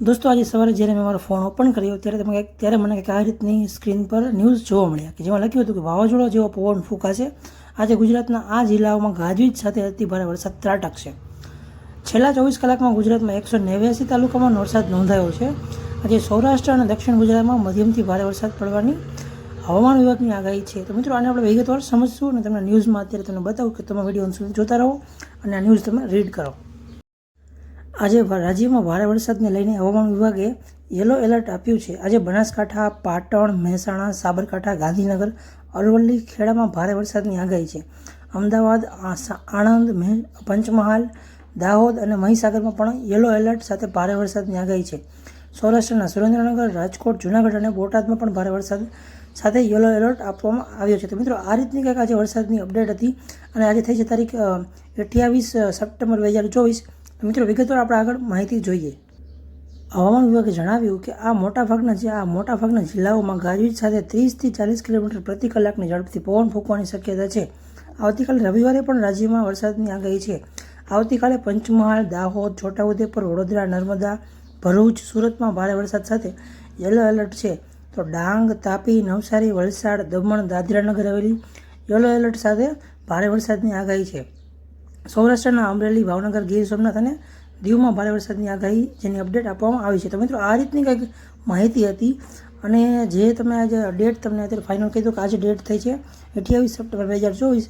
દોસ્તો, આજે સવારે જ્યારે મેં મારો ફોન ઓપન કર્યો, ત્યારે તમે ત્યારે મને કંઈક આ રીતની સ્ક્રીન પર ન્યૂઝ જોવા મળ્યા કે જેમાં લખ્યું હતું કે વાવાઝોડા જેવો પવન ફૂંકાશે. આજે ગુજરાતના આ જિલ્લાઓમાં ગાજવીજ સાથે અતિભારે વરસાદ ત્રાટકશે. છેલ્લા ચોવીસ કલાકમાં ગુજરાતમાં એકસો નેવ્યાસી તાલુકામાં વરસાદ નોંધાયો છે. આજે સૌરાષ્ટ્ર અને દક્ષિણ ગુજરાતમાં મધ્યમથી ભારે વરસાદ પડવાની હવામાન વિભાગની આગાહી છે. તો મિત્રો, આને આપણે વિગતવાર સમજશું અને તમને ન્યૂઝમાં અત્યારે તમને બતાવું કે તમે વીડિયો સુધી જોતા રહો અને આ ન્યૂઝ તમે રીડ કરો. આજે રાજ્યમાં ભારે વરસાદને લઈને હવામાન વિભાગે યલો એલર્ટ આપ્યું છે. આજે બનાસકાંઠા, પાટણ, મહેસાણા, સાબરકાંઠા, ગાંધીનગર, અરવલ્લી ખેડામાં ભારે વરસાદની આગાહી છે. અમદાવાદ આણંદ મહે- પંચમહાલ, દાહોદ અને મહીસાગરમાં પણ યલો એલર્ટ સાથે ભારે વરસાદની આગાહી છે. સૌરાષ્ટ્રના સુરેન્દ્રનગર, રાજકોટ, જૂનાગઢ અને બોટાદમાં પણ ભારે વરસાદ સાથે યલો એલર્ટ આપવામાં આવ્યો છે. તો મિત્રો, આ રીતની કંઈક આજે વરસાદની અપડેટ હતી અને આજે થઈ છે તારીખ અઠ્યાવીસ સપ્ટેમ્બર બે હજાર ચોવીસ. મિત્રો, વિગતવાર આપણે આગળ માહિતી જોઈએ. હવામાન વિભાગે જણાવ્યું કે આ મોટાભાગના જે આ મોટાભાગના જિલ્લાઓમાં ગાજવીજ સાથે ત્રીસથી ચાલીસ કિલોમીટર પ્રતિ કલાકની ઝડપથી પવન ફૂંકવાની શક્યતા છે. આવતીકાલે રવિવારે પણ રાજ્યમાં વરસાદની આગાહી છે. આવતીકાલે પંચમહાલ, દાહોદ, છોટાઉદેપુર, વડોદરા, નર્મદા, ભરૂચ, સુરતમાં ભારે વરસાદ સાથે યલો એલર્ટ છે. તો ડાંગ, તાપી, નવસારી, વલસાડ, દમણ, દાદરાનગર હવેલી યલો એલર્ટ સાથે ભારે વરસાદની આગાહી છે. સૌરાષ્ટ્રના અમરેલી, ભાવનગર, ગીર, સોમનાથ અને દીવમાં ભારે વરસાદની આગાહી જેની અપડેટ આપવામાં આવી છે. તો મિત્રો, આ રીતની કંઈક માહિતી હતી અને જે તમે આજે ડેટ તમને અત્યારે ફાઇનલ કહી દો કે આજે ડેટ થઈ છે, અઠ્યાવીસ સપ્ટેમ્બર બે હજાર ચોવીસ.